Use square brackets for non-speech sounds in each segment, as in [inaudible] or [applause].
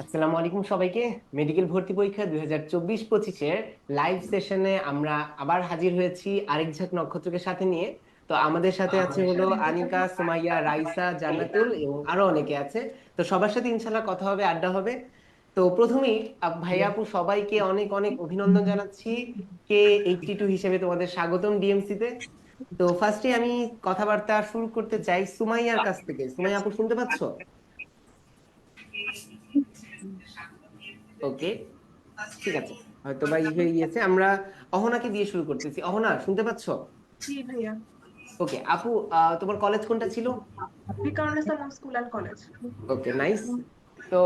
আসসালামু আলাইকুম সবাইকে। মেডিকেল ভর্তি পরীক্ষা দুই হাজার লাইভ সেশনে আমরা আবার হাজির হয়েছি আরেক ঝাঁক নক্ষত্রকে সাথে নিয়ে। তো আমাদের সাথে আছে হলো আনিকা, সুমাইয়া, রাইসা, জান্নাতুল এবং আরও অনেকে আছে। তো সবার সাথে ইনশাল্লাহ কথা হবে, আড্ডা হবে। তো প্রথমেই ভাইয়া আপু সবাইকে অনেক অনেক অভিনন্দন জানাচ্ছি। কে এইচটি টু হিসেবে তোমাদের স্বাগতম ডিএমসি তে। তো ফার্স্টে আমি কথাবার্তা শুরু করতে চাই সুমাইয়ার কাছ থেকে। সুমাইয়া আপু শুনতে পাচ্ছো? ওকে ঠিক আছে। হয়তো বা হয়ে গিয়েছে। আমরা অহনাকে দিয়ে শুরু করতেছি। অহনা শুনতে পাচ্ছো? জি ভাইয়া। ওকে আপু তোমার কলেজ কোনটা ছিল? বিকারণে Salam school and college. Okay nice তো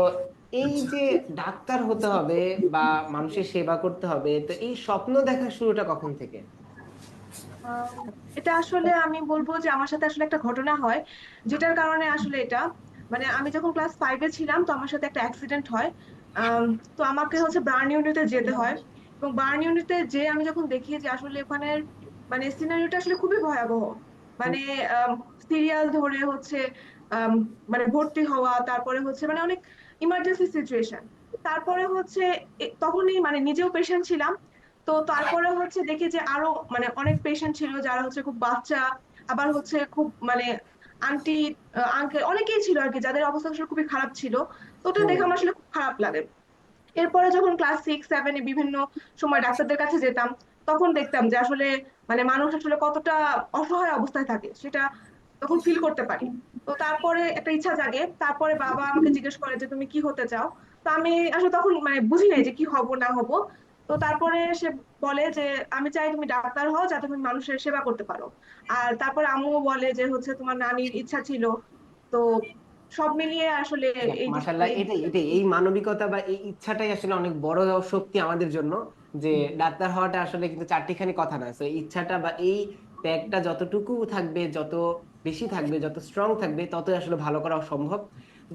এই যে ডাক্তার হতে হবে বা মানুষের সেবা করতে হবে তো এই স্বপ্ন দেখার শুরুটা কখন থেকে? এটা আসলে আমি বলব যে আমার সাথে আসলে একটা ঘটনা হয়, যেটার কারণে আসলে এটা। মানে আমি যখন ক্লাস ফাইভে ছিলাম, তো আমার সাথে একটা অ্যাক্সিডেন্ট হয়। তো আমাকে হচ্ছে বার্ন ইউনিটে যেতে হয়। এবং বার্ন ইউনিটে যে আমি যখন দেখি যে আসলে ওখানে মানে সিনারিওটা আসলে খুবই ভয়াবহ। মানে সিরিয়াল ধরে হচ্ছে মানে ভর্তি হওয়া, তারপরে হচ্ছে মানে অনেক ইমার্জেন্সি সিচুয়েশন তারপরে হচ্ছে তখনই মানে নিজেও পেশেন্ট ছিলাম। তো তারপরে হচ্ছে দেখি যে আরও মানে অনেক পেশেন্ট ছিল যারা হচ্ছে খুব বাচ্চা, আবার হচ্ছে খুব মানে আন্টি আঙ্কেল অনেকেই ছিল আর কি যাদের অবস্থা আসলে খুবই খারাপ ছিল। তো ওটা দেখে আমার আসলে খুব খারাপ লাগে। এরপরে যখন ক্লাস সিক্স সেভেনে বিভিন্ন সময় ডাক্তারদের কাছে যেতাম, তখন দেখতাম যে আসলে মানে মানুষ আসলে কতটা অসহায় অবস্থায় থাকে, সেটা তখন ফিল করতে পারি। তো তারপরে একটা ইচ্ছা জাগে, তারপরে বাবা আমাকে জিজ্ঞেস করে যে, তুমি কি হতে চাও? তো আমি আসলে তখন মানে বুঝি নাই যে কি হব, না হব। তো তারপরে সে বলে যে আমি চাই তুমি ডাক্তার হও যাতে তুমি মানুষের সেবা করতে পারো। আর তারপরে আম্মু বলে যে হচ্ছে তোমার নানির ইচ্ছা ছিল। তো সব মিলিয়ে আসলে এই এটাই এটাই এই মানবিকতা বা এই ইচ্ছাটাই আসলে অনেক বড় শক্তি আমাদের জন্য যে ডাক্তার হওয়াটা আসলে কিন্তু চারটিখানি কথা না। তো ইচ্ছাটা বা এই ত্যাগটা যতটুকু থাকবে যত বেশি থাকবে যত স্ট্রং থাকবে ততই আসলে ভালো করা সম্ভব।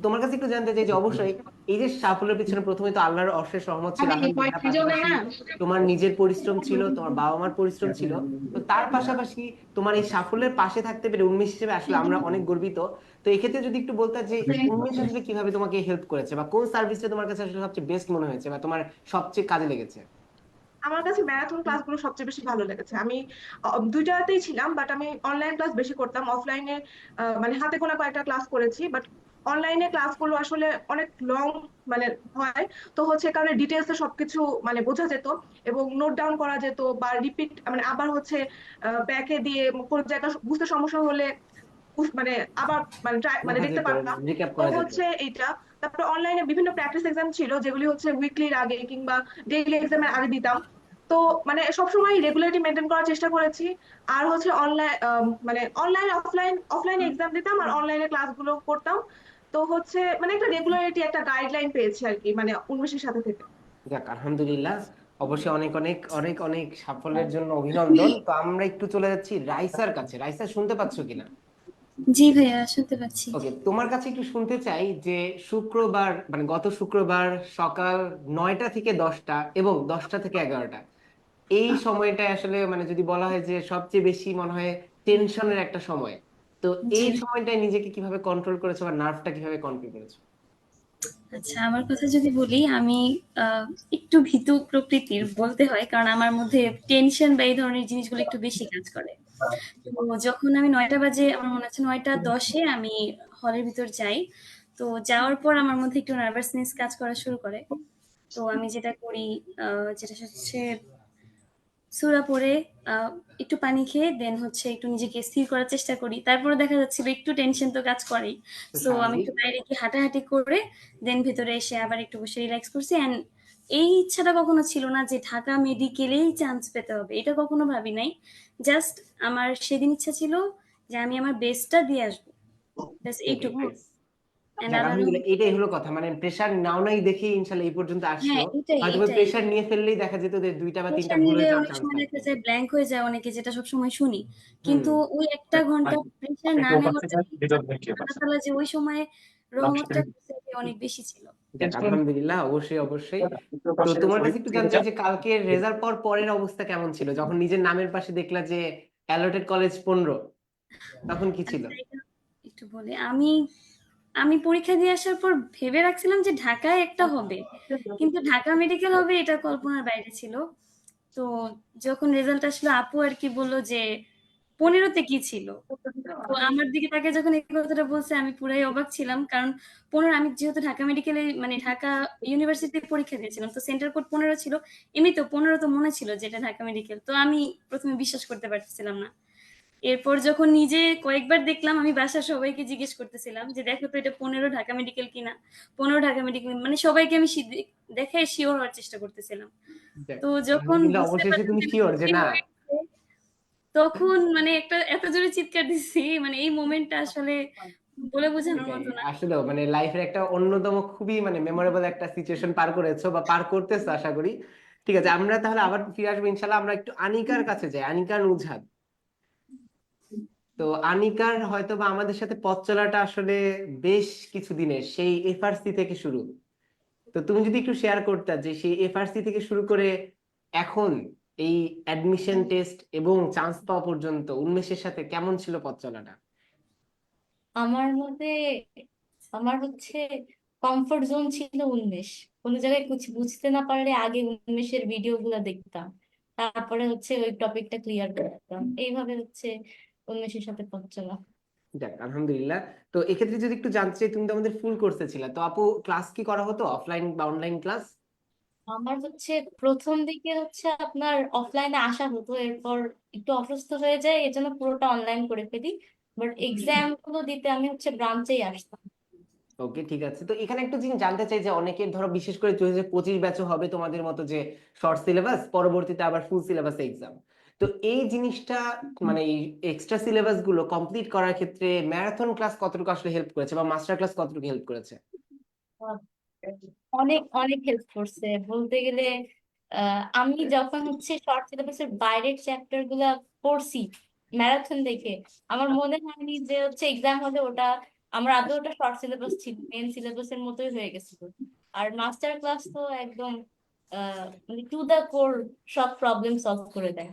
তোমার কাছে একটু জানতে চাই যে অবশ্যই এই যে সাফল্যের পিছনে প্রথমে তো আল্লাহর অশেষ রহমত ছিল তোমার নিজের পরিশ্রম ছিল তোমার বাবা মার পরিশ্রম ছিল। তো তার পাশাপাশি তোমার এই সাফল্যের পাশে থাকতে পেরে উন্মেষ হিসেবে আসলে আমরা অনেক গর্বিত। তো এক্ষেত্রে যদি একটু বলতে যে উন্মেষ আসলে কীভাবে তোমাকে হেল্প করেছে বা কোন সার্ভিসটা তোমার কাছে আসলে সবচেয়ে বেস্ট মনে হয়েছে বা তোমার সবচেয়ে কাজে লেগেছে? আমার কাছে ম্যারাথন ক্লাসগুলো সবচেয়ে বেশি ভালো লেগেছে। আমি দুইটাতেই ছিলাম বাট আমি অনলাইন ক্লাস বেশি করতাম। অফলাইনে মানে হাতে গোনা কয়েকটা ক্লাস করেছি বাট অনলাইনে ক্লাসগুলো আসলে অনেক লং মানে হয়। তো হচ্ছে কারণে ডিটেলসে সবকিছু মানে বোঝা যেত এবং নোট ডাউন করা যেত বা রিপিট মানে আবার হচ্ছে ব্যাকে দিয়ে কোন জায়গা বুঝতে সমস্যা হলে মানে আবার মানে মানে দেখতে পারতাম। হচ্ছে এইটা। তারপরে অনলাইনে বিভিন্ন প্র্যাকটিস এক্সাম ছিল যেগুলি হচ্ছে উইকলির আগে কিংবা ডেইলি এক্সামের আগে দিতাম। তো মানে সবসময় রেগুলারিটি মেনটেন করার চেষ্টা করেছি। আর হচ্ছে অনলাইন মানে অনলাইন অফলাইন অফলাইনে এক্সাম দিতাম আর অনলাইনে ক্লাসগুলো করতাম। তো হচ্ছে মানে একটা রেগুলারিটি একটা গাইডলাইন পেয়েছি আর কি মানে উন্মেষের সাথে থেকে। যাক আলহামদুলিল্লাহ। অবশ্যই অনেক অনেক অনেক অনেক সাফল্যের জন্য অভিনন্দন। তো আমরা একটু চলে যাচ্ছি রাইসার কাছে। রাইসা শুনতে পাচ্ছ কিনা? জি ভাইয়া শুনতে পাচ্ছি। ওকে তোমার কাছে একটু শুনতে চাই যে শুক্রবার মানে গত শুক্রবার সকাল নয়টা থেকে দশটা এবং দশটা থেকে এগারোটা এই সময়টা আসলে মানে যদি বলা হয় যে সবচেয়ে বেশি মনে হয় টেনশনের একটা সময়। তো এই। সময়টায় নিজেকে কীভাবে কন্ট্রোল করেছ বা নার্ভটা কীভাবে কন্ট্রোল করেছ? আচ্ছা আমার কথা যদি বলি আমি একটু ভীতু প্রকৃতির বলতে হয় কারণ আমার মধ্যে টেনশন বা এই ধরনের জিনিসগুলো একটু বেশি কাজ করে। তো যখন আমি নয়টা বাজে আমার মনে হচ্ছে নয়টা দশে আমি হলের ভিতর যাই তো যাওয়ার পর আমার মধ্যে একটু নার্ভাসনেস কাজ করা শুরু করে। তো আমি যেটা করি আহ, যেটা হচ্ছে সুরা পরে একটু পানি খেয়ে দেন হচ্ছে একটু নিজেকে স্থির করার চেষ্টা করি। তারপরে দেখা যাচ্ছিল একটু টেনশন তো কাজ করেই। তো সো আমি একটু বাইরে গিয়ে হাঁটাহাঁটি করে দেন ভেতরে এসে আবার একটু বসে রিল্যাক্স করছি। অ্যান্ড এই ইচ্ছাটা কখনো ছিল না যে ঢাকা মেডিকেলেই চান্স পেতে হবে। এটা কখনো ভাবি নাই। জাস্ট আমার সেদিন ইচ্ছা ছিল যে আমি আমার বেস্টটা দিয়ে আসব। ব্যাস এইটুকু। এটাই হলো কথা। মানে প্রেসার নাও নাই দেখেই ইনশাল্লাহ এই পর্যন্ত আসছো হ্যাঁ এটাই হয়তো প্রেসার নিয়ে ফেললেই দেখা যেত যে দুইটা বা তিনটা ভুল হয়ে যাওয়ার সময় দেখা যায় ব্ল্যাঙ্ক হয়ে যায় অনেকে যেটা সবসময় শুনি। কিন্তু ওই একটা ঘণ্টা প্রেশার না তাআলা যে ওই সময় রহমতটা অনেক বেশি ছিল। আলহামদুলিল্লাহ অবশ্যই অবশ্যই। তো তোমার কাছে একটু জানতে যে কালকে রেজাল্ট পর পরের অবস্থা কেমন ছিল? যখন নিজের নামের পাশে দেখলা যে অ্যালটেড কলেজ পনেরো তখন কি ছিল? আচ্ছা, একটু বলি। আমি আমি পরীক্ষা দিয়ে আসার পর ভেবে রাখছিলাম যে ঢাকায় একটা হবে। কিন্তু ঢাকা মেডিকেল হবে এটা কল্পনার বাইরে ছিল। তো যখন রেজাল্ট আসলো, আপু আর কি বলল যে পনেরোতে কি ছিল? তো আমার দিকে তাকে যখন এই কথাটা বলছে, আমি পুরাই অবাক ছিলাম। কারণ পনেরো, আমি যেহেতু ঢাকা মেডিকেলে মানে ঢাকা ইউনিভার্সিটিতে পরীক্ষা দিয়েছিলাম, তো সেন্টার কোড পনেরো ছিল। এমনি তো পনেরো তো মনে ছিল যেটা ঢাকা মেডিকেল তো আমি প্রথমে বিশ্বাস করতে পারতেছিলাম না। এরপর যখন নিজে কয়েকবার দেখলাম আমি বাসার সবাইকে জিজ্ঞেস করতেছিলাম যে দেখো তো এটা পনেরো ঢাকা মেডিকেল কিনা? পনেরো ঢাকা মেডিকেল মানে সবাইকে আমি শি- দেখে শিওর হওয়ার চেষ্টা করতেছিলাম। তো যখন অবশেষে তুমি শিওর যে না। তখন মানে একটা এত জোরে চিৎকার দিচ্ছি মানে এই মোমেন্টটা আসলে বলে বোঝানোর মতো না। আসলে মানে লাইফের একটা অন্যতম খুবই মানে মেমোরেবল একটা সিচুয়েশন পার করেছ বা পার করতেছো আশা করি। ঠিক আছে আমরা তাহলে আবার ফিরে আসব ইনশাল্লাহ আমরা একটু আনিকার কাছে যাই আনিকা নুজহাত তো আনিকার হয়তো বা আমাদের সাথে পথ চলাটা আসলে বেশ কিছু দিনের সেই এফআরসি থেকে শুরু। তো তুমি যদি একটু শেয়ার করতে যে সেই এফআরসি থেকে শুরু করে এখন এই অ্যাডমিশন টেস্ট এবং চান্স পাওয়া পর্যন্ত উন্মেষের সাথে কেমন ছিল পথ চলাটা? আমার মধ্যে আমার হচ্ছে কমফোর্ট জোন ছিল উন্মেষ। কোনো জায়গায় কিছু বুঝতে না পারলে আগে উন্মেষের ভিডিও গুলা দেখতাম। তারপরে হচ্ছে ওই টপিকটা ক্লিয়ার করতাম এইভাবে হচ্ছে উন্মেষের সাথে পথ চলা। যাক আলহামদুলিল্লাহ। তো এক্ষেত্রে যদি একটু জানতে চাই তুমি তো আমাদের ফুল কোর্সে ছিলে। তো আপু ক্লাস কি করা হতো? অফলাইন বা অনলাইন ক্লাস আমার হচ্ছে প্রথম দিকে হচ্ছে আপনার অফলাইনে আসা হতো। এরপর একটু অসুস্থ হয়ে যায় এজন্য পুরোটা অনলাইন করে ফেলি। বাট এক্সামগুলো দিতে আমি হচ্ছে ব্রাঞ্চেই আসতাম। ওকে ঠিক আছে। তো এখানে একটু জিনিস জানতে চাই যে অনেকের ধরো বিশেষ করে দুই হাজার পঁচিশ ব্যাচও হবে তোমাদের মতো যে শর্ট সিলেবাস পরবর্তীতে আবার ফুল সিলেবাস এক্সাম তো এই জিনিসটা মানে এই এক্সট্রা সিলেবাসগুলো কমপ্লিট করার ক্ষেত্রে ম্যারাথন ক্লাস কতটুকু আসলে হেল্প করেছে বা মাস্টার ক্লাস কতটুকু হেল্প করেছে? অনেক অনেক হেল্প করছে। বলতে গেলে আমি যখন হচ্ছে শর্ট সিলেবাসের বাইরের চ্যাপ্টারগুলা পড়ছি ম্যারাথন দেখে, আমার মনে হয়নি যে হচ্ছে এক্সাম হলে ওটা, আমার আদৌ ওটা শর্ট সিলেবাস ছিল মেন সিলেবাসের মতোই হয়ে গেছিল। আর মাস্টার ক্লাস তো একদম টু দ্য কোর সব প্রবলেম সলভ করে দেয়।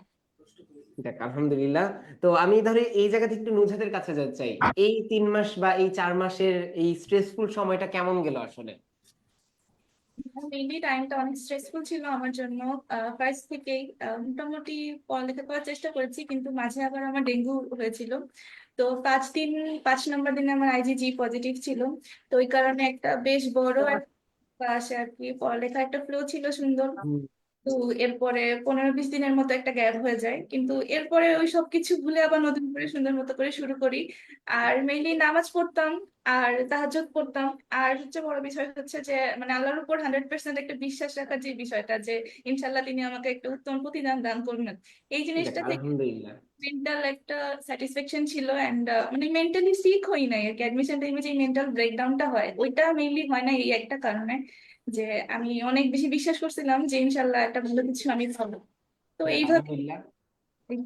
দেখ আলহামদুলিল্লাহ। তো আমি ধরে এই জায়গা থেকে একটু নুজহাতের কাছে যেতে চাই। এই তিন মাস বা এই চার মাসের এই স্ট্রেসফুল সময়টা কেমন গেল আসলে? মেইনলি টাইমটা অনেক স্ট্রেসফুল ছিল আমার জন্য। ফার্স্ট থেকেই মোটামুটি পড়ালেখা করার চেষ্টা করেছি কিন্তু মাঝে আবার আমার ডেঙ্গু হয়েছিল। তো পাঁচ দিন পাঁচ নম্বর দিনে আমার আইজিজি পজিটিভ ছিল। তো ওই কারণে একটা বেশ বড় আর কি পড়ালেখা একটা ফ্লো ছিল সুন্দর। তো এরপরে পনেরো বিশ দিনের মতো একটা গ্যাপ হয়ে যায়। কিন্তু এরপরে ওই সব কিছু ভুলে আবার নতুন করে সুন্দর মতো করে শুরু করি। আর মেইনলি নামাজ পড়তাম আর তাহাজ্জুদ পড়তাম। আর সবচেয়ে বড় বিষয় হচ্ছে যে মানে আল্লাহর উপর হান্ড্রেড পার্সেন্ট একটা বিশ্বাস রাখার যে বিষয়টা যে ইনশাল্লাহ তিনি আমাকে একটা উত্তম প্রতিদান দান করবেন। এই জিনিসটা থেকে মেন্টাল একটা স্যাটিসফ্যাকশন ছিল অ্যান্ড মানে মেন্টালি সিক হই নাই আর কি। অ্যাডমিশন টাইমে যে মেন্টাল ব্রেকডাউনটা হয় ওইটা মেইনলি হয় না এই একটা কারণে। যে আমি অনেক বেশি বিশ্বাস করছিলাম যে ইনশাল্লাহ একটা ভালো কিছু আমি পাবো। তো এইভাবে আলহামদুলিল্লাহ।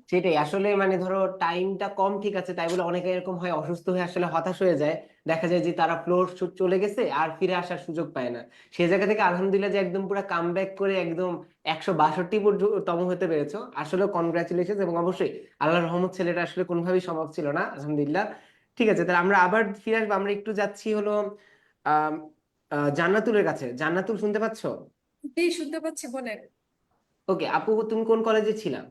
সেটাই আসলে মানে ধরো টাইমটা কম ঠিক আছে তাই বলে অনেকে এরকম হয় অসুস্থ হয়ে আসলে হতাশ হয়ে যায়। দেখা যায় যে তারা ফ্লোর চলে গেছে আর ফিরে আসার সুযোগ পায় না। সেই জায়গা থেকে আলহামদুলিল্লাহ যে একদম পুরো কাম ব্যাক করে একদম একশো বাষট্টি তম হতে পেরেছ। আসলে কনগ্রাচুলেশন এবং অবশ্যই আল্লাহর রহমত ছেলেটা আসলে কোনোভাবেই সম্ভব ছিল না আলহামদুলিল্লাহ। ঠিক আছে তাহলে আমরা আবার ফিরে আসব আমরা একটু যাচ্ছি হলো আহ জান্নাতুলের কাছে। জান্নাতুল শুনতে পাচ্ছ? জি শুনতে পাচ্ছি বলেন। ওকে আপু তুমি কোন কলেজে ছিলাম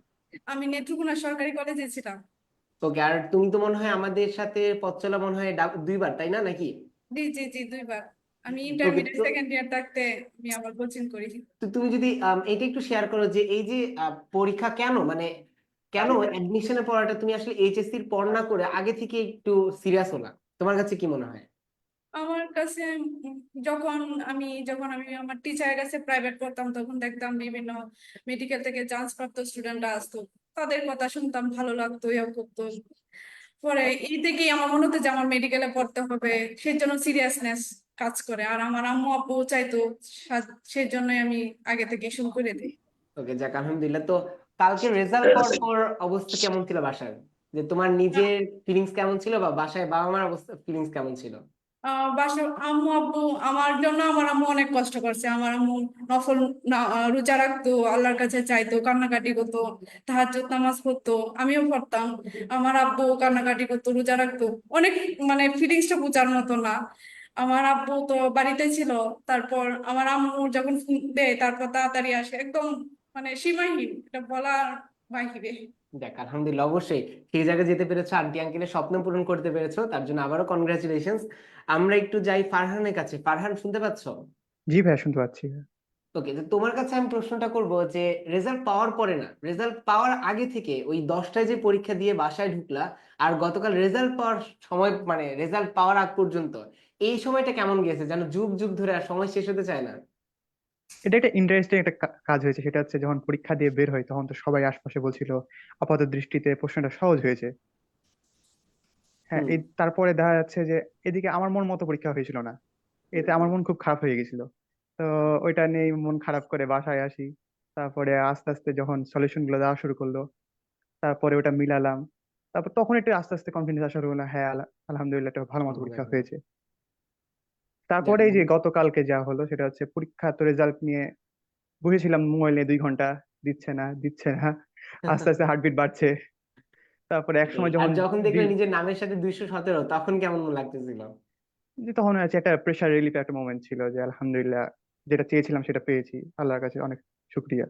আমি নেত্রকোনা সরকারি কলেজে ছিলাম। ওকে আর তুমি তো মনে হয় আমাদের সাথে পথ চলা মনে হয় দুইবার তাই না নাকি? জি জি জি দুইবার। আমি ইন্টারমিডিয়েট সেকেন্ড ইয়ার থাকতে আমি আবার কোচিং করি। তো তুমি যদি এটা একটু শেয়ার করো যে এই যে পরীক্ষা কেন? মানে কেন অ্যাডমিশনে পড়াটা তুমি আসলে এইচএসসির পর না করে আগে থেকে একটু সিরিয়াস হলা? তোমার কাছে কি মনে হয়? আমার কাছে যখন আমি যখন আমি আমার টিচারের কাছে প্রাইভেট পড়তাম তখন দেখতাম বিভিন্ন মেডিকেল থেকে চান্স প্রাপ্ত স্টুডেন্টরা আসতো। তাদের কথা শুনতাম ভালো লাগতো ইয়া করতো। পরে এই থেকেই আমার মনে হতো যে আমার মেডিকেলে পড়তে হবে সেই জন্য সিরিয়াসনেস কাজ করে। আর আমার আম্মু আব্বু চাইতো সেই জন্যই আমি আগে থেকে শুরু করে দিই। ওকে যাক আলহামদুলিল্লাহ। তো কালকে রেজাল্ট পাওয়ার পর অবস্থা কেমন ছিল বাসার? যে তোমার নিজের ফিলিংস কেমন ছিল বা বাসায় বাবা মার অবস্থা ফিলিংস কেমন ছিল? বাসা আম্মু, আব্বু, আমার জন্য আমার আম্মু অনেক কষ্ট করছে। আমার আম্মু নফল রোজা রাখতো, আল্লাহর কাছে চাইতো, কান্নাকাটি করতো, তাহাজ্জুদ নামাজ পড়তো, আমিও পড়তাম। আমার আব্বু কান্নাকাটি করতো, রোজা রাখতো। অনেক মানে ফিলিংসটা বোঝার মতো না। আমার আব্বু তো বাড়িতে ছিল, তারপর আমার আম্মু যখন দেয়, তারপর তাড়াতাড়ি আসে। একদম মানে সীমাহীন, এটা বলার বাহিরে। দেখ, আলহামদুলিল্লাহ, অবশ্যই। সেই জায়গায় যেতে পেরেছ, আন্টি আঙ্কেলের স্বপ্ন পূরণ করতে পেরেছ, তার জন্য আবারও কনগ্রাচুলেশনস আমরা একটু যাই ফারহানের কাছে। ফারহান শুনতে পাচ্ছ? জি ভাইয়া শুনতে পাচ্ছি। ওকে তো তোমার কাছে আমি প্রশ্নটা করব যে রেজাল্ট পাওয়ার পরে না রেজাল্ট পাওয়ার আগে থেকে ওই দশটায় যে পরীক্ষা দিয়ে বাসায় ঢুকলা আর গতকাল রেজাল্ট পাওয়ার সময় মানে রেজাল্ট পাওয়ার আগ পর্যন্ত এই সময়টা কেমন গেছে? যেন যুগ যুগ ধরে আর সময় শেষ হতে চায় না। এটা একটা ইন্টারেস্টিং একটা কাজ হয়েছে। সেটা হচ্ছে যখন পরীক্ষা দিয়ে বের হয় তখন তো সবাই আশপাশে বলছিল আপাত দৃষ্টিতে প্রশ্নটা সহজ হয়েছে। হ্যাঁ এই তারপরে দেখা যাচ্ছে যে এদিকে আমার মন মতো পরীক্ষা হয়েছিল না। এতে আমার মন খুব খারাপ হয়ে গেছিল। তো ওইটা নিয়ে মন খারাপ করে বাসায় আসি। তারপরে আস্তে আস্তে যখন সলিউশনগুলো দেওয়া শুরু করল তারপরে ওটা মিলালাম। তারপর তখন একটু আস্তে আস্তে কনফিডেন্স আসা শুরু হলো হ্যাঁ আল- আলহামদুলিল্লাহ একটা ভালো মতো পরীক্ষা হয়েছে। তারপরে এই যে গতকালকে যা হলো সেটা হচ্ছে পরীক্ষা তো রেজাল্ট নিয়ে বসেছিলাম মোবাইল নিয়ে দুই ঘণ্টা দিচ্ছে না দিচ্ছে না। [laughs] আস্তে আস্তে হার্টবিট বাড়ছে। তারপরে এক সময় যখন যখন দেখলে নিজের নামের সাথে দুইশো সতেরো তখন কেমন লাগতেছিল? যে তখন আছে একটা প্রেশার রিলিফ একটা মোমেন্ট ছিল যে আলহামদুলিল্লাহ যেটা চেয়েছিলাম সেটা পেয়েছি। আল্লাহর কাছে অনেক শুক্রিয়া।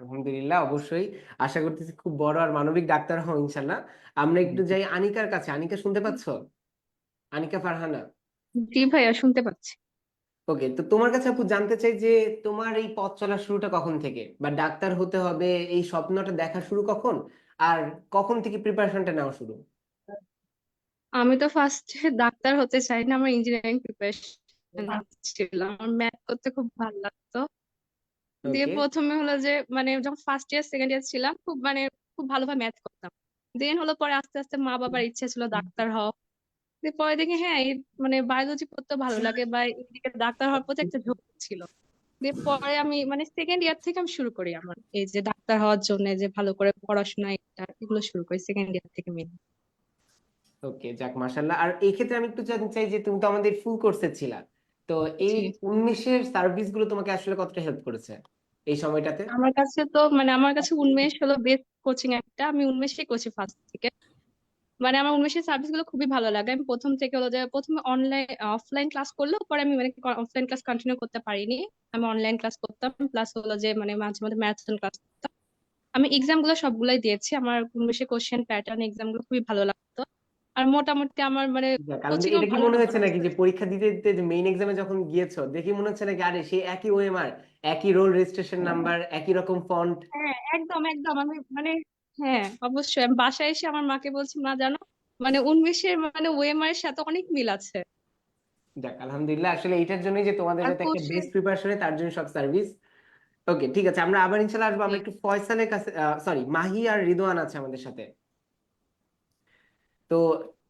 আলহামদুলিল্লাহ অবশ্যই। আশা করতেছি খুব বড় আর মানবিক ডাক্তার হও ইনশাল্লাহ। আমরা একটু যাই আনিকার কাছে। আনিকা শুনতে পাচ্ছো? আনিকা ফারহানা। জি ভাইয়া শুনতে পাচ্ছি। ওকে তো তোমার কাছে আপু জানতে চাই যে তোমার এই পথ চলা শুরুটা কখন থেকে? বা ডাক্তার হতে হবে এই স্বপ্নটা দেখা শুরু কখন? আর কখন থেকে প্রিপারেশনটা নেওয়া শুরু? আমি তো ফার্স্টে ডাক্তার হতে চাই না আমার ইঞ্জিনিয়ারিং প্রিপারেশন ছিল। আমার ম্যাথ করতে খুব ভালো লাগতো। দিয়ে প্রথমে হলো যে মানে যখন ফার্স্ট ইয়ার সেকেন্ড ইয়ার ছিলাম খুব মানে খুব ভালোভাবে ম্যাথ করতাম। দেন হলো পরে আস্তে আস্তে মা বাবার ইচ্ছে ছিল ডাক্তার হও দিয়ে পরে দেখি হ্যাঁ মানে বায়োলজি পড়তে ভালো লাগে বা ডাক্তার হওয়ার প্রতি একটা ঝোঁক ছিল। দিয়ে পরে আমি মানে সেকেন্ড ইয়ার থেকে আমি শুরু করি আমার। এই যে ডাক্তার হওয়ার জন্য যে ভালো করে পড়াশোনা এটা এগুলো শুরু করি সেকেন্ড ইয়ার থেকে মেন ওকে যাক মাশাল্লাহ আর এই ক্ষেত্রে আমি একটু জানতে চাই যে তুমি তো আমাদের ফুল কোর্সে ছিলা। তো এই উন্মেষের সার্ভিসগুলো তোমাকে আসলে কতটা হেল্প করেছে এই সময়টাতে? আমার কাছে তো মানে আমার কাছে উন্মেষ হলো বেস্ট কোচিং একটা। আমি উন্মেষেই করছি ফার্স্ট থেকে। মানে আমার উন্মেষের সার্ভিসগুলো খুবই ভালো লাগে। আমি প্রথম থেকে হলো যে প্রথমে অনলাইন অফলাইন ক্লাস করলেও পরে আমি মানে অফলাইন ক্লাস কন্টিনিউ করতে পারিনি। আমি অনলাইন ক্লাস করতাম প্লাস হলো যে মানে মাঝে মধ্যে ম্যারাথন ক্লাস করতাম। আমি এক্সামগুলো সবগুলাই দিয়েছি। আমার উন্মেষের কোশ্চেন প্যাটার্ন এক্সামগুলো খুবই ভালো লাগতো। আর মোটামুটি আমার মানে এটা কি মনে হয়েছে নাকি যে পরীক্ষা দিতে দিতে যে মেইন এক্সামে যখন গিয়েছো দেখি মনে হচ্ছে নাকি আরে সেই একই ওএমআর একই রোল রেজিস্ট্রেশন নাম্বার একই রকম ফন্ট হ্যাঁ একদম একদম। আমি মানে হ্যাঁ অবশ্যই। আমি বাসায় এসে আমার মাকে বলছি মা জানো মানে উন্মেষের মানে ওয়েমার এর সাথে অনেক মিল আছে। যাক আলহামদুলিল্লাহ আসলে এইটার জন্যই যে তোমাদের যাতে একটা বেস্ট প্রিপারেশন তার জন্য সব সার্ভিস ওকে ঠিক আছে আমরা আবার ইনশাল্লাহ আসব। আমরা একটু ফয়সালের কাছে সরি মাহি আর রিদওয়ান আছে আমাদের সাথে। তো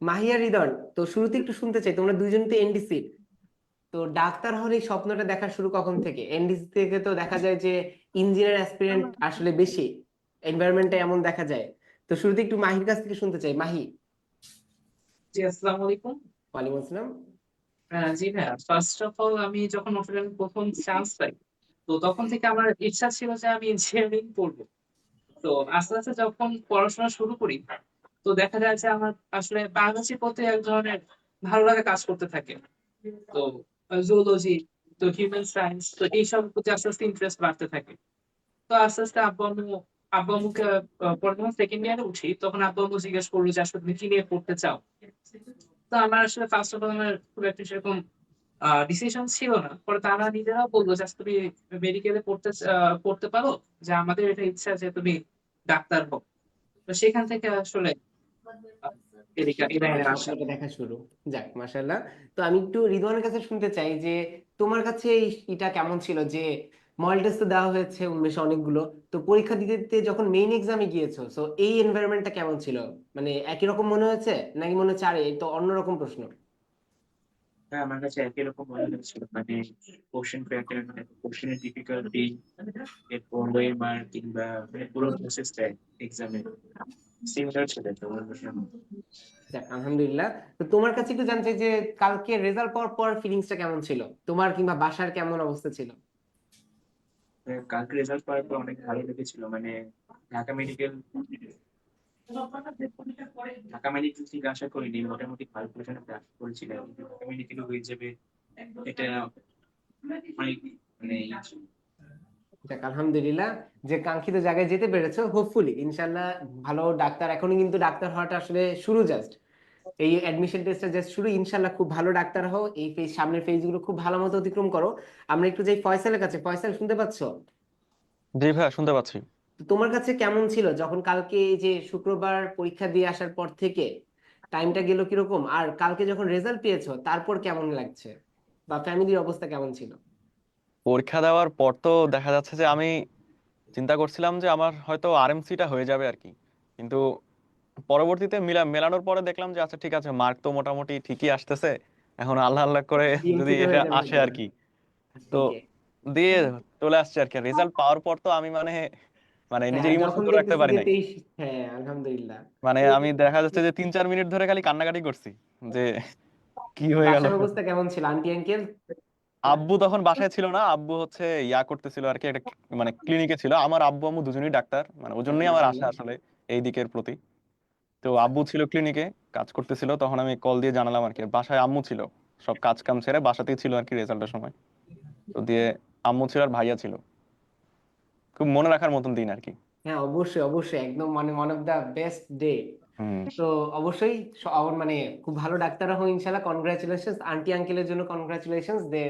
মাহি আর রিদওয়ান তো শুরুতে একটু শুনতে চাই। তোমরা দুইজন তো এনডিসি তো ডাক্তার হওয়ার এই স্বপ্নটা দেখা শুরু কখন থেকে? এনডিসি থেকে তো দেখা যায় যে ইঞ্জিনিয়ার অ্যাসপিরেন্ট আসলে বেশি। এনভায়রনমেন্টে এমন দেখা যায়। তো শুরুতে একটু মাহির কাছ থেকে শুনতে চাই। মাহি। জি আসসালামু আলাইকুম। ওয়ালাইকুম আসসালাম। জি ভাইয়া ফার্স্ট অফ অল আমি যখন নটরডেম প্রথম চান্স পাই তো তখন থেকে আমার ইচ্ছা ছিল যে আমি ইঞ্জিনিয়ারিং পড়ব। তো আস্তে আস্তে যখন পড়াশোনা শুরু করি তো দেখা যায় যে আমার আসলে বায়োলজির প্রতি এক ধরনের ভালো লাগা কাজ করতে থাকে। তো জুলজি তো হিউম্যান সায়েন্স তো এইসব প্রতি আস্তে আস্তে ইন্টারেস্ট বাড়তে থাকে। তো আস্তে আস্তে আব্বু আম্মু আব্বু আম্মুকে যখন সেকেন্ড ইয়ারে উঠি তখন আব্বু আম্মু জিজ্ঞেস করল যে আসলে তুমি কি নিয়ে পড়তে চাও? তো আমার আসলে ফার্স্ট অফ অল আমার খুব একটা সেরকম ডিসিশন ছিল না। পরে তারা নিজেরাও বলল যে তুমি মেডিকেলে পড়তে পড়তে পারো যে আমাদের এটা ইচ্ছা যে তুমি ডাক্তার হও। তো সেখান থেকে আসলে স্বপ্নটা দেখা শুরু। যাক মাশাল্লাহ তো আমি একটু রিদওয়ানের কাছে শুনতে চাই যে তোমার কাছে এটা কেমন ছিল যে মডেল টেস্ট তো দেওয়া হয়েছে উন্মেষে অনেকগুলো। তো পরীক্ষা দিতে দিতে যখন মেইন এক্সামে গিয়েছো সো এই এনভায়রনমেন্টটা কেমন ছিল? মানে একই রকম মনে হয়েছে নাকি মনে হচ্ছে আরে তো অন্যরকম প্রশ্ন? হ্যাঁ আমার কাছে একই রকম মনে হয়েছিল। মানে কোশ্চেন প্যাটার্ন মানে কোশ্চেনের ডিফিকাল্টি এরপর ওয়ে মার্ক কিংবা মানে পুরো প্রসেসটা এক্সামে সিমিলার ছিল। আলহামদুলিল্লাহ। তো তোমার কাছে একটু জানতে যে কালকে রেজাল্ট পাওয়ার পর ফিলিংসটা কেমন ছিল? তোমার কিংবা বাসার কেমন অবস্থা ছিল? কালকে রেজাল্ট পাওয়ার পর অনেক ভালো লেগেছিল মানে ঢাকা মেডিকেল ঢাকা মেডিকেল থেকে আশা করিনি, মোটামুটি ভালো পজিশনে আশা করেছিলাম ঢাকা মেডিকেল হয়ে যাবে, এটা অনেক মানে যাক, আলহামদুলিল্লাহ, যে কাঙ্ক্ষিত জায়গায় যেতে পেরেছ হোপফুলি ইনশাল্লাহ ভালো ডাক্তার, এখনই কিন্তু ডাক্তার হওয়াটা আসলে শুরু জাস্ট এই অ্যাডমিশন টেস্টটা জাস্ট শুরু। ইনশাল্লাহ খুব ভালো ডাক্তার হও। এই ফেজ সামনের ফেজগুলো খুব ভালো মতো অতিক্রম করো। আমরা একটু যাই ফয়সালের কাছে। ফয়সাল শুনতে পাচ্ছো? জি ভাইয়া শুনতে পাচ্ছি। তোমার কাছে কেমন ছিল? যখন কালকে এই যে শুক্রবার পরীক্ষা দিয়ে আসার পর থেকে টাইমটা গেল কীরকম? আর কালকে যখন রেজাল্ট পেয়েছ তারপর কেমন লাগছে? বা ফ্যামিলির অবস্থা কেমন ছিল? পরীক্ষা দেওয়ার পর তো দেখা যাচ্ছে যে আমি চিন্তা করছিলাম যে আমার হয়তো আরএমসিটা হয়ে যাবে আর কি। কিন্তু পরবর্তীতে মিলা মেলানোর পরে দেখলাম যে আচ্ছা ঠিক আছে মার্ক তো মোটামুটি ঠিকই আসতেছে। এখন আল্লাহ আল্লাহ করে [laughs] যদি এটা আসে আর কি। তো দিয়ে চলে আসছে আর কি। রেজাল্ট পাওয়ার পর তো আমি মানে মানে নিজের হ্যাঁ ইমোশন যখন ধরে রাখতে পারি নাই। হ্যাঁ আলহামদুলিল্লাহ। মানে আমি দেখা যাচ্ছে যে তিন চার মিনিট ধরে খালি কান্নাকাটি করছি যে কি হয়ে গেল? অবস্থা কেমন ছিল? Aunty uncle? আব্বু তখন বাসায় ছিল না। আব্বু হচ্ছে ইয়া করতেছিল আর কি একটা মানে ক্লিনিকে ছিল। আমার আব্বু আম্মু দুজনেই ডাক্তার। মানে ওই জন্যই আমার আশা আসলে এই দিকের প্রতি। তো আব্বু ছিল ক্লিনিকে কাজ করতেছিল তখন আমি কল দিয়ে জানালাম আর কি বাসায় আম্মু ছিল সব কাজ কাম ছেড়ে বাসাতেই ছিল আর কি রেজাল্টের সময়। তো দিয়ে আম্মু ছিল আর ভাইয়া ছিল। খুব মনে রাখার মতন দিন আর কি। হ্যাঁ অবশ্যই অবশ্যই একদম মানে one of the best day তো অবশ্যই আমার মানে খুব ভালো ডাক্তার হও ইনশাল্লাহ কনগ্রাচুলেশনস আন্টি আঙ্কেলের জন্য কনগ্রাচুলেশনস দে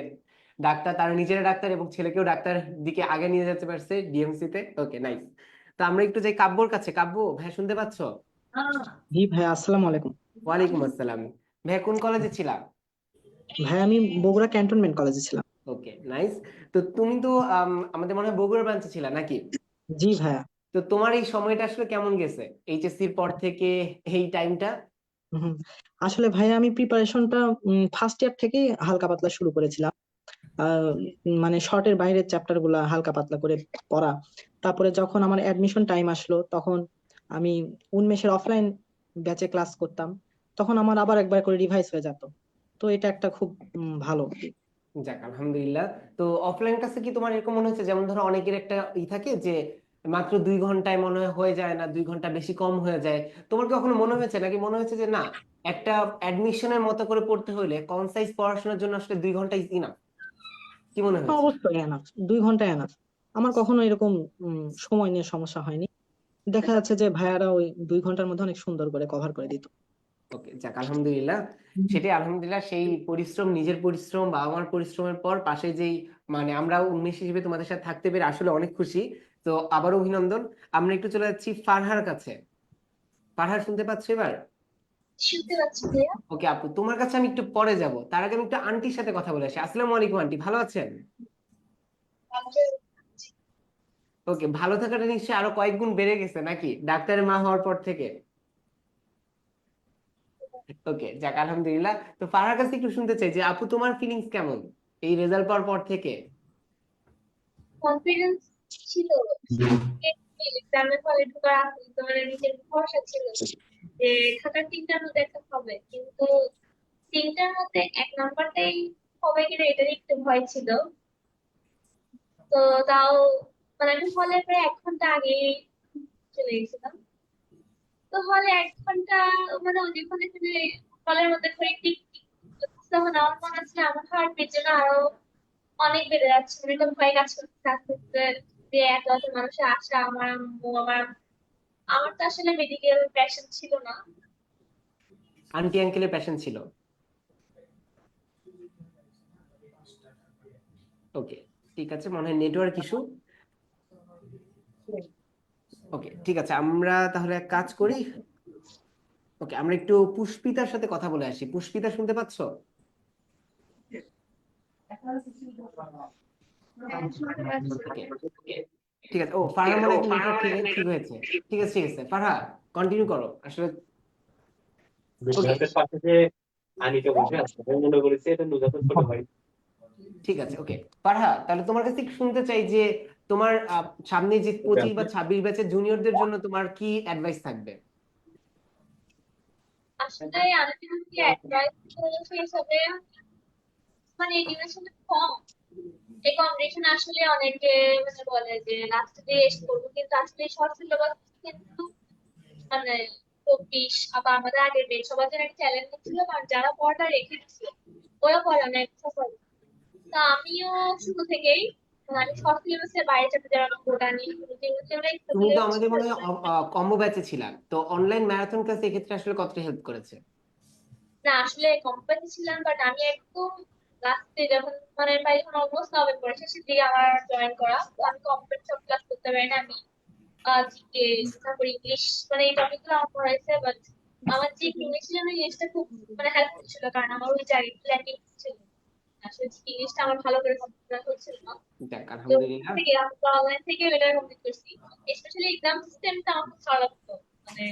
ডাক্তার তার নিজেরা ডাক্তার এবং ছেলেকেও ডাক্তার দিকে আগে নিয়ে যেতে পারছে ডিএমসি তে। ওকে নাইস তো আমরা একটু যাই কাব্যর কাছে। কাব্য ভাই শুনতে পাচ্ছো? জি ভাই আসসালামু আলাইকুম। ওয়ালাইকুম আসসালাম। ভাই কোন কলেজে ছিলা? ভাই আমি বগুড়া ক্যান্টনমেন্ট কলেজে ছিলাম। ওকে নাইস তো তুমি তো আমাদের মনে হয় বগুড়া ব্রাঞ্চে ছিলা নাকি? জি ভাইয়া। তো তোমার এই সময়টা আসলে কেমন গেছে? এইচএসসির পর থেকে এই টাইমটা আসলে ভাইয়া আমি প্রিপারেশনটা ফার্স্ট ইয়ার থেকেই হালকা পাতলা শুরু করেছিলাম। মানে শর্টের বাইরের চ্যাপ্টারগুলা হালকা পাতলা করে পড়া। তারপরে যখন আমার অ্যাডমিশন টাইম আসলো তখন আমি উন্মেষের অফলাইন ব্যাচে ক্লাস করতাম তখন আমার আবার একবার করে রিভাইজ হয়ে যেত। তো এটা একটা খুব ভালো। যাক আলহামদুলিল্লাহ। তো অফলাইন ক্লাসে কি তোমার এরকম মনে হচ্ছে যেমন ধরো অনেকের একটা ই থাকে যে মাত্র দুই ঘন্টায় মনে হয় হয়ে যায় না দুই ঘণ্টা বেশি কম হয়ে যায়। তোমার কি কখনো মনে হয়েছে? নাকি মনে হয়েছে যে না একটা অ্যাডমিশনের মতো করে পড়তে হলে কনসাইজ পড়াশোনার জন্য আসলে দুই ঘণ্টা ইজ ইনাফ কি মনে হয় অবশ্যই এনাফ দুই ঘণ্টা এনাফ আমার কখনো এরকম সময় নিয়ে সমস্যা হয়নি। দেখা যাচ্ছে যে ভাইয়ারা ওই দুই ঘণ্টার মধ্যে অনেক সুন্দর করে কভার করে দিত। ওকে যাক আলহামদুলিল্লাহ। সেটাই আলহামদুলিল্লাহ সেই পরিশ্রম নিজের পরিশ্রম বাবা মার পরিশ্রমের পর পাশে যেই মানে আমরা উন্মেষ হিসেবে তোমাদের সাথে থাকতে পেরে আসলে অনেক খুশি। তো আবারও অভিনন্দন। আমরা একটু চলে যাচ্ছি ফারহার কাছে। ফারহার শুনতে পাচ্ছ এবার? শুনতে পাচ্ছি ভাইয়া। ওকে আপু তোমার কাছে আমি একটু পরে যাব। তার আগে আমি একটু আন্টির সাথে কথা বলে আসি। আসসালামু আলাইকুম আন্টি ভালো আছেন? ওকে ভালো থাকাটা নিশ্চয়ই আরও কয়েক গুণ বেড়ে গেছে নাকি? ডাক্তারের মা হওয়ার পর থেকে? ওকে যাক আলহামদুলিল্লাহ। তো ফারহার কাছে একটু শুনতে চাই যে আপু তোমার ফিলিংস কেমন? এই রেজাল্ট পাওয়ার পর থেকে? কনফিডেন্স ছিল। এক্সামের হলে ঢোকার আগে তো মানে নিজের ভরসা ছিল যে ঢাকার তিনটার মধ্যে একটা হবে। কিন্তু তিনটার মধ্যে এক নাম্বারটাই হবে কিনা এটা একটু ভয় ছিল। তো তাও মানে আমি হলে প্রায় এক ঘণ্টা আগে চলে গেছিলাম। তো হলে এক ঘণ্টা মানে এখানে হলের মধ্যে করে টিক তখন আমার মনে হচ্ছে আমার হার্ট বিট যেন আরও অনেক বেড়ে যাচ্ছে। মানে একটা ভয় কাজ করতে আস্তে যে এত এত মানুষের আশা আমার আম্মু, আমার আমার তো আসলে মেডিকেল প্যাশন ছিল না। আন্টি আঙ্কেলের প্যাশন ছিল? ওকে ঠিক আছে। মনে হয় নেটওয়ার্ক ইস্যু ওকে ঠিক আছে আমরা তাহলে এক কাজ করি। ওকে আমরা একটু পুষ্পিতার সাথে কথা বলে আসি। পুষ্পিতা শুনতে পাচ্ছ? ঠিক আছে। ও ফারহা মনে ঠিক হয়েছে। ঠিক আছে ঠিক আছে। ফারহা কন্টিনিউ করো। আসলে ঠিক আছে ওকে পারহা তাহলে তোমার কাছে শুনতে চাই যে তোমার সামনে যে পঁচিশ বা ছাব্বিশ ব্যাচের জুনিয়রদের জন্য তোমার কি অ্যাডভাইস থাকবে? আসলে অ্যাডভাইস মানে ডিউরেশন কম। এই কম্পিটিশন আসলে অনেকে মানে বলে যে লাস্টে দিয়ে এসে করব। কিন্তু আসলে শর্ট সিলেবাস কিন্তু মানে চব্বিশ আবার আমাদের আগের সবার জন্য একটা চ্যালেঞ্জ ছিল কারণ যারা পড়াটা রেখে দিচ্ছে ওরা পড়ে না একটা তা আমিও শুরু থেকেই মানে শর্ট সিলেবাসের বাইরে যাতে যারা তুমি তো আমাদের মনে হয় কম্বো ব্যাচে ছিলাম তো অনলাইন ম্যারাথন ক্লাস এক্ষেত্রে আসলে কতটা হেল্প করেছে? না আসলে কোম্পানি ছিলাম বাট আমি একদম লাস্টে যখন মানে প্রায় যখন অলমোস্ট নভেম্বর শেষের দিকে আমার জয়েন করা। তো আমি কোম্পানি সব ক্লাস করতে পারি না আমি জিকে তারপর ইংলিশ মানে এই টপিকগুলো আমার পড়াইছে বাট আমার যে ইংলিশ জন্য ইংলিশটা খুব মানে হেল্প করছিল কারণ আমার ওই জায়গায় ল্যাকিং ছিল। আসলে ইংলিশটা আমার ভালো করে হচ্ছিল না। তো আলহামদুলিল্লাহ আমি অনলাইন থেকে এটা কমপ্লিট করছি। স্পেশালি এক্সাম সিস্টেমটা আমার খুব ভালো মানে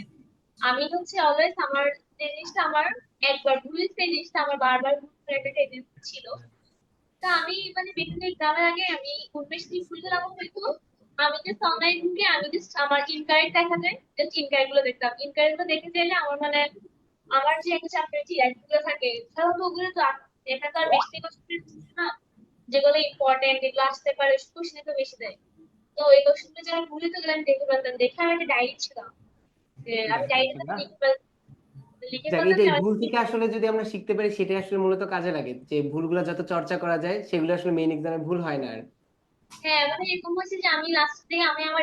আমি হচ্ছে অলওয়েজ আমার যে জিনিসটা আমার একবার ভুল সেই জিনিসটা আমার বারবার ভুল করে একটা টেন্ডেন্সি ছিল। তা আমি মানে বিভিন্ন এক্সামের আগে আমি উন্মেষ দিন ভুল গেলাম হয়তো আমি জাস্ট অনলাইন ঢুকে আমি জাস্ট আমার ইনকারেক্ট দেখা যায় জাস্ট ইনকারেক্টগুলো দেখতাম। ইনকারেক্টগুলো দেখে চাইলে আমার মানে আমার যে একটা চ্যাপ্টার যে থাকে সাধারণত ওগুলো তো আ- এটা তো আর বেশি না। যেগুলো ইম্পর্টেন্ট যেগুলো আসতে পারে কোশ্চেন তো বেশি দেয়। তো এই কোশ্চেনগুলো যারা ভুলে তো গেলে আমি দেখতে পারতাম দেখে আমার একটা ডায়েরি ছিল। আমি ডায়েরিতে লিখে ফেল- লিখে যাক ফেলতাম এটাই যে আমি ভুল থেকে আসলে যদি আমরা শিখতে পারি সেটাই আসলে মূলত কাজে লাগে। যে ভুলগুলো যত চর্চা করা যায় সেগুলো আসলে মেইন এক্সামে ভুল হয় না আর। হ্যাঁ মানে এরকম হয়েছে যে আমি লাস্ট থেকে আমি আমার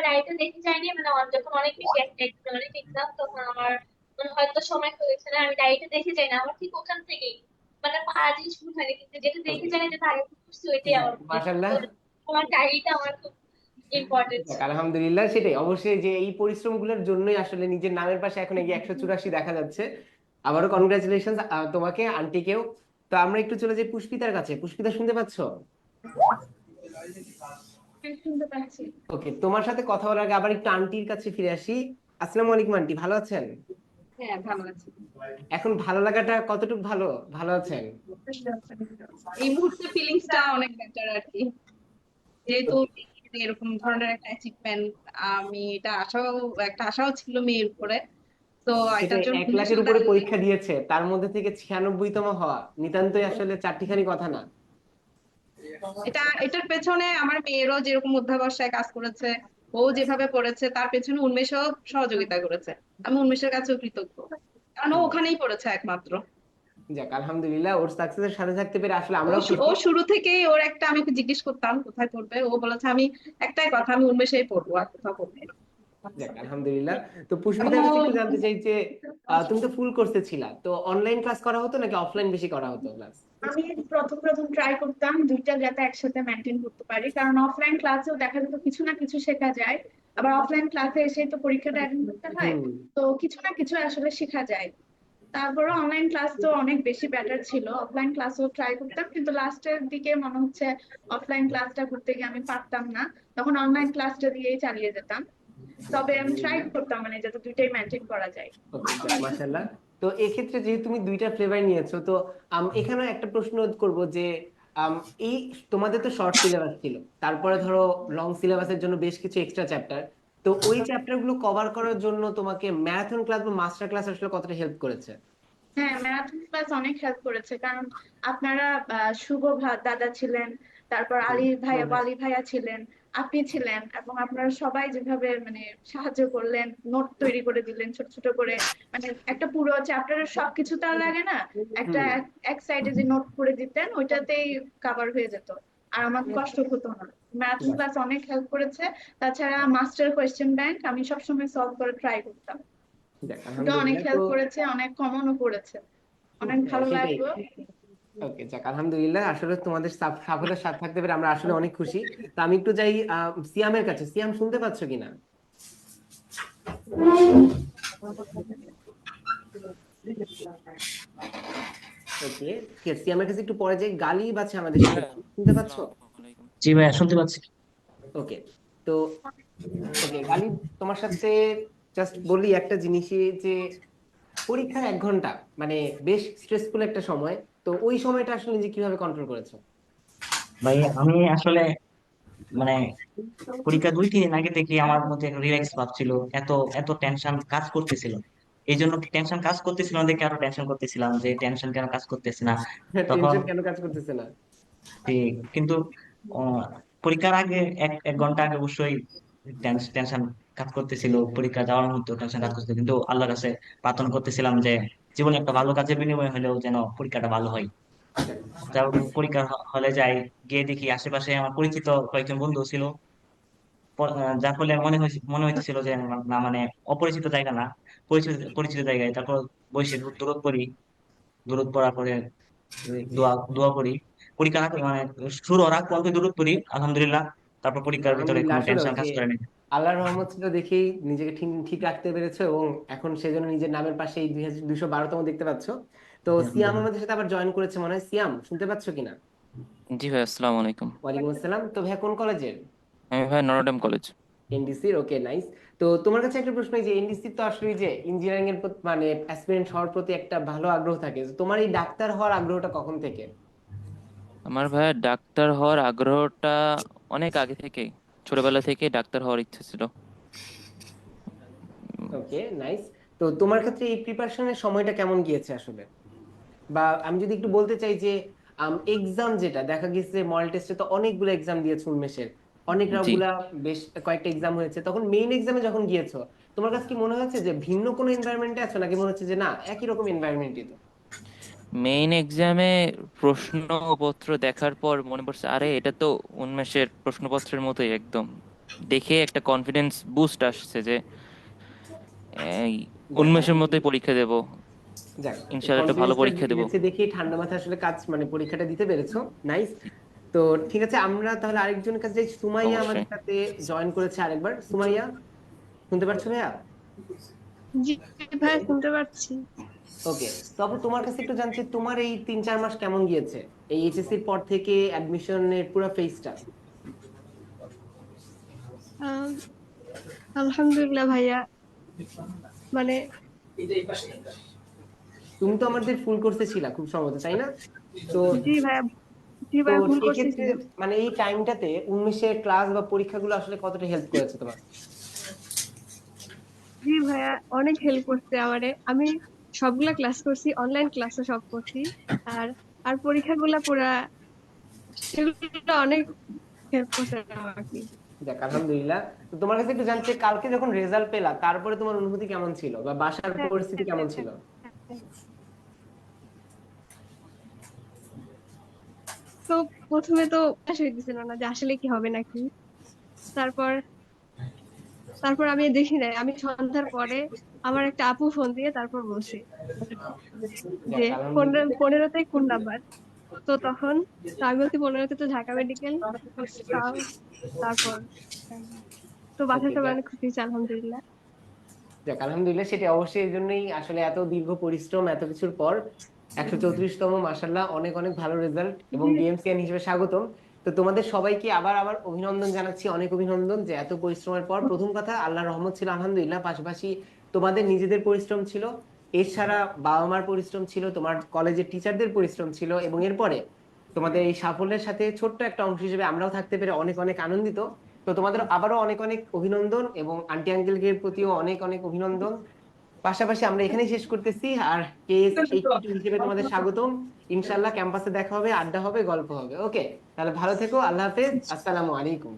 চাইনি মানে যখন অনেক বেশি একটা অনেক এক্সাম তখন আমার মানে হয়তো সময় হয়েছে না আমি ডায়েরিটা দেখে যাই না। আমার ঠিক ওখান থেকেই। মানে পারা জিনিস ভুল হয়নি কিন্তু যেটা দেখে জানি যেটা আগে করছি ওইটাই আমার মাশাআল্লাহ। আমার ডায়েরিটা আমার খুব আলহামদুলিল্লাহ সেটাই। অবশ্যই যে এই পরিশ্রমগুলোর জন্যই আসলে নিজের নামের পাশে এখন এই একশো চুরাশি দেখা যাচ্ছে। আবারও কনগ্রাচুলেশন তোমাকে আন্টিকেও। তো আমরা একটু চলে যাই পুষ্পিতার কাছে। পুষ্পিতা শুনতে পাচ্ছো? শুনতে ওকে তোমার সাথে কথা বলার আগে আবার একটু আন্টির কাছে ফিরে আসি। আসসালামু আলাইকুম আন্টি ভালো আছেন? হ্যাঁ ভালো আছি। এখন ভালো লাগাটা কতটুকু ভালো? ভালো আছেন? এই মুহূর্তে ফিলিংসটা অনেক বেটার আর কি যেহেতু এরকম ধরনের একটা অ্যাচিভমেন্ট আমি এটা আশাও একটা আশাও ছিল মেয়ের উপরে। তো সেটা এটার জন্য এক লাখের উপরে পরীক্ষা দিয়েছে তার মধ্যে থেকে ছিয়ানব্বইতম হওয়া নিতান্তই আসলে চারটিখানি কথা না। এটা এটার পেছনে আমার মেয়েরও যেরকম অধ্যাবসায় কাজ করেছে ও যেভাবে পড়েছে তার পেছনে উন্মেষও সহযোগিতা করেছে। আমি উন্মেষের কাছেও কৃতজ্ঞ। কারণ ও ওখানেই পড়েছে একমাত্র। যাক আলহামদুলিল্লাহ ওর সাকসেসের সাথে থাকতে পেরে আসলে ও ও শুরু থেকেই ওর একটা আমি জিজ্ঞেস করতাম কোথায় পড়বে? ও বলেছে আমি একটাই কথা আমি উন্মেষেই পড়ব আর কোথাও পড়ব না। যাক আলহামদুলিল্লাহ। তো পুষ্পিতার কাছে একটু জানতে চাই যে তুমি তো ফুল ছিলা তো অনলাইন ক্লাস করা হতো নাকি অফলাইন বেশি করা হতো ক্লাস আমি প্রথম প্রথম ট্রাই করতাম দুইটা যাতে একসাথে মেনটেন করতে পারি। কারণ অফলাইন ক্লাসেও দেখা যেত কিছু না কিছু শেখা যায় আবার অফলাইন ক্লাসে এসে তো পরীক্ষাটা অ্যাটেন্ড করতে হয় তো কিছু না কিছু আসলে শেখা যায়। তারপরে অনলাইন ক্লাস তো অনেক বেশি বেটার ছিল। অফলাইন ক্লাসও ট্রাই করতাম কিন্তু লাস্টের দিকে মনে হচ্ছে অফলাইন ক্লাসটা করতে গিয়ে আমি পারতাম না। তখন অনলাইন ক্লাসটা দিয়েই চালিয়ে যেতাম। তবে আমি ট্রাই করতাম মানে যাতে দুইটাই মেনটেন করা যায়। মাশাআল্লাহ। তো এক্ষেত্রে যেহেতু তুমি দুইটা ফ্লেভার নিয়েছো তো এখানে একটা প্রশ্ন করব যে এই তোমাদের তো শর্ট সিলেবাস ছিল তারপরে ধরো লং সিলেবাসের জন্য বেশ কিছু এক্সট্রা চ্যাপ্টার তো ওই চ্যাপ্টারগুলো কভার করার জন্য তোমাকে ম্যারাথন ক্লাস বা মাস্টার ক্লাস আসলে কতটা হেল্প করেছে? হ্যাঁ ম্যারাথন ক্লাস অনেক হেল্প করেছে কারণ আপনারা শুভ দাদা ছিলেন তারপর আলী ভাইয়া আলী ভাইয়া ছিলেন আপনি ছিলেন এবং আপনারা সবাই যেভাবে মানে সাহায্য করলেন নোট তৈরি করে দিলেন ছোট ছোট করে মানে একটা পুরো চ্যাপ্টারের সবকিছু তো আর লাগে না? একটা এক- সাইডে যে নোট করে দিতেন ওইটাতেই কভার হয়ে যেত। আর আমার কষ্ট হতো না। ম্যারাথন ক্লাস অনেক হেল্প করেছে। তাছাড়া মাস্টার কোয়েশ্চেন ব্যাংক আমি সবসময় সলভ করে ট্রাই করতাম। অনেক হেল্প করেছে অনেক কমনও করেছে। অনেক ভালো। লাগল। ওকে যাক আলহামদুলিল্লাহ। আসলে তোমাদের সাফল্যের সাথে থাকতে পেরে আমরা আসলে অনেক খুশি। তো আমি একটু যাই সিয়ামের কাছে। সিয়াম শুনতে পাচ্ছ কিনা? ওকে ঠিক আছে সিয়ামের কাছে একটু পরে যাই। গালি বাছে আমাদের শুনতে পাচ্ছ? জি ভাইয়া শুনতে পাচ্ছি। ওকে তো ওকে গালি তোমার সাথে জাস্ট বলি একটা জিনিসই যে পরীক্ষার এক ঘণ্টা মানে বেশ স্ট্রেসফুল একটা সময়। তো ওই সময়টা আসলে নিজে কীভাবে কন্ট্রোল করেছ? ভাই আমি আসলে মানে পরীক্ষা দুই তিন আগে থেকে আমার মধ্যে রিল্যাক্স ভাব ছিল এত এত টেনশন কাজ করতেছিল। এই জন্য টেনশন কাজ করতেছিল দেখে আরও টেনশন করতেছিলাম যে টেনশন কেন কাজ করতেছে না? তখন কেন কাজ করতেছে না? কিন্তু পরীক্ষার আগে এক এক ঘণ্টা আগে অবশ্যই টেনশন কাজ করতেছিল পরীক্ষা যাওয়ার মতো টেনশন কাজ করতেছিল। কিন্তু আল্লাহর কাছে প্রার্থনা করতেছিলাম যে জীবনে একটা ভালো কাজের বিনিময়ে হলেও যেন পরীক্ষাটা ভালো হয়। পরীক্ষা হলে যাই গিয়ে দেখি আশেপাশে আমার পরিচিত কয়েকজন বন্ধু ছিল। যার ফলে মনে হয়েছে মনে হইতেছিল যে না মানে অপরিচিত জায়গা না পরিচিত পরিচিত জায়গায়। তারপর বসে দূর- দূরত পড়ি। দূরত পড়ার পরে দোয়া দোয়া করি। পরীক্ষা না মানে শুরু হওয়ার আগ পর্যন্ত দূরত পড়ি আলহামদুলিল্লাহ। তারপর পরীক্ষার ভিতরে কোনো টেনশন কাজ করে না। আল্লাহর রহমত ছিল দেখেই নিজেকে ঠিক ঠিক রাখতে পেরেছ এবং এখন সেজন্য নিজের নামের পাশে এই দুইশো বারোতম দেখতে পাচ্ছ। তো সিয়াম আমাদের সাথে আবার জয়েন করেছে মনে হয়। সিয়াম শুনতে পাচ্ছ কিনা? জি ভাই আসসালামু আলাইকুম। ওয়ালাইকুম আসসালাম। তো ভাই কোন কলেজের আমি ভাই নরডেম কলেজ এনডিসির ওকে নাইস তো তোমার কাছে একটা প্রশ্ন এই যে এনডিসি তো আসলে যে ইঞ্জিনিয়ারিং এর প্রতি- মানে অ্যাসপিরেন্ট হওয়ার প্রতি একটা ভালো আগ্রহ থাকে। তো তোমার এই ডাক্তার হওয়ার আগ্রহটা কখন থেকে? আমার ভাই ডাক্তার হওয়ার আগ্রহটা অনেক আগে থেকেই। ছোটবেলা থেকে ডাক্তার হওয়ার ইচ্ছে ছিল। ওকে নাইস তো তোমার ক্ষেত্রে এই প্রিপারেশনের সময়টা কেমন গিয়েছে আসলে? বা আমি যদি একটু বলতে চাই যে এক্সাম যেটা দেখা গেছে মডেল টেস্টে তো অনেকগুলো এক্সাম দিয়েছ উন্মেষের। অনেক জি। গুলা বেশ কয়েকটা এক্সাম হয়েছে। তখন মেইন এক্সামে যখন গিয়েছো তোমার কাছে কি মনে হচ্ছে যে ভিন্ন কোনো এনভায়রনমেন্টে আছো নাকি মনে হচ্ছে যে না একই রকম এনভায়রনমেন্টই তো? মেইন এক্সামে প্রশ্নপত্র দেখার পর মনে পড়ছে আরে এটা তো উন্মেষের প্রশ্নপত্রের মতোই একদম। দেখে একটা কনফিডেন্স বুস্ট আসছে যে উন্মেষের মতোই পরীক্ষা দেব। যাক ইনশাআল্লাহ একটা ভালো পরীক্ষা দেব। দেখেই ঠান্ডা মাথায় আসলে কাজ মানে পরীক্ষাটা দিতে পেরেছ। নাইস তো ঠিক আছে আমরা তাহলে আরেকজনের কাছে যাই। সুমাইয়া আমাদের সাথে জয়েন করেছে আরেকবার। সুমাইয়া শুনতে পারছ ভাইয়া? জি ভাই শুনতে পাচ্ছি ওকে তবে তোমার কাছে একটু জানছি তোমার এই তিন চার মাস কেমন গিয়েছে? এই এইচএসসির পর থেকে অ্যাডমিশনের পুরো ফেজটা আলহামদুলিল্লাহ ভাইয়া। মানে তুমি তো আমাদের ফুল কোর্সে ছিলা খুব সম্ভবত তাই না? তো জি ভাইয়া জি তো ভাইয়া ভুল করছি মানে এই টাইমটাতে উন্মেষের ক্লাস বা পরীক্ষাগুলো আসলে কতটা হেল্প করেছে তোমার? জি ভাইয়া অনেক হেল্প করছে আমারে। আমি সবগুলা ক্লাস করছি অনলাইন ক্লাসও সব করছি। আর আর পরীক্ষাগুলা পুরা সেগুলো অনেক হেল্প করছে আমাকে। যাক আলহামদুলিল্লাহ। তো তোমার কাছে একটু জানতে কালকে যখন রেজাল্ট পেলা তারপরে তোমার অনুভূতি কেমন ছিল? বা বাসার পরিস্থিতি কেমন ছিল? তো প্রথমে তো বিশ্বাস হইতেছিল না যে আসলে কি হবে নাকি। তারপর তারপর আমি দেখি নাই। আমি সন্ধ্যার পরে আমার একটা আপু ফোন দিয়ে তারপর বলছে যে পনেরোতে কোন নাম্বার তো তখন আমি বলছি পনেরোতে তো ঢাকা মেডিকেল তারপর তো ওকে সবাই অনেক খুশি আলহামদুলিল্লাহ। যাক আলহামদুলিল্লাহ সেটা অবশ্যই এই জন্যই আসলে এত দীর্ঘ পরিশ্রম এত কিছুর পর একশো চৌত্রিশতম মাসাল্লাহ অনেক অনেক ভালো রেজাল্ট এবং ডিএমসিএন হিসেবে স্বাগতম। তো তোমাদের সবাইকে আবার আবার অভিনন্দন জানাচ্ছি, অনেক অভিনন্দন যে এত পরিশ্রমের পর। প্রথম কথা আল্লাহর রহমত ছিল, আলহামদুলিল্লাহ। পাশাপাশি তোমাদের নিজেদের পরিশ্রম ছিল, এছাড়া বাবা মার পরিশ্রম ছিল, তোমার কলেজের টিচারদের পরিশ্রম ছিল এবং এরপরে তোমাদের এই সাফল্যের সাথে ছোট্ট একটা অংশ হিসেবে আমরাও থাকতে পেরে অনেক অনেক আনন্দিত। তো তোমাদের আবারও অনেক অনেক অভিনন্দন এবং আন্টি আঙ্কেলদের প্রতিও অনেক অনেক অভিনন্দন। পাশাপাশি আমরা এখানেই শেষ করতেছি। আর কেস হিসেবে তোমাদের স্বাগতম। ইনশাল্লাহ ক্যাম্পাসে দেখা হবে আড্ডা হবে গল্প হবে। ওকে তাহলে ভালো থেকো আল্লাহ হাফেজ। আসসালামু আলাইকুম।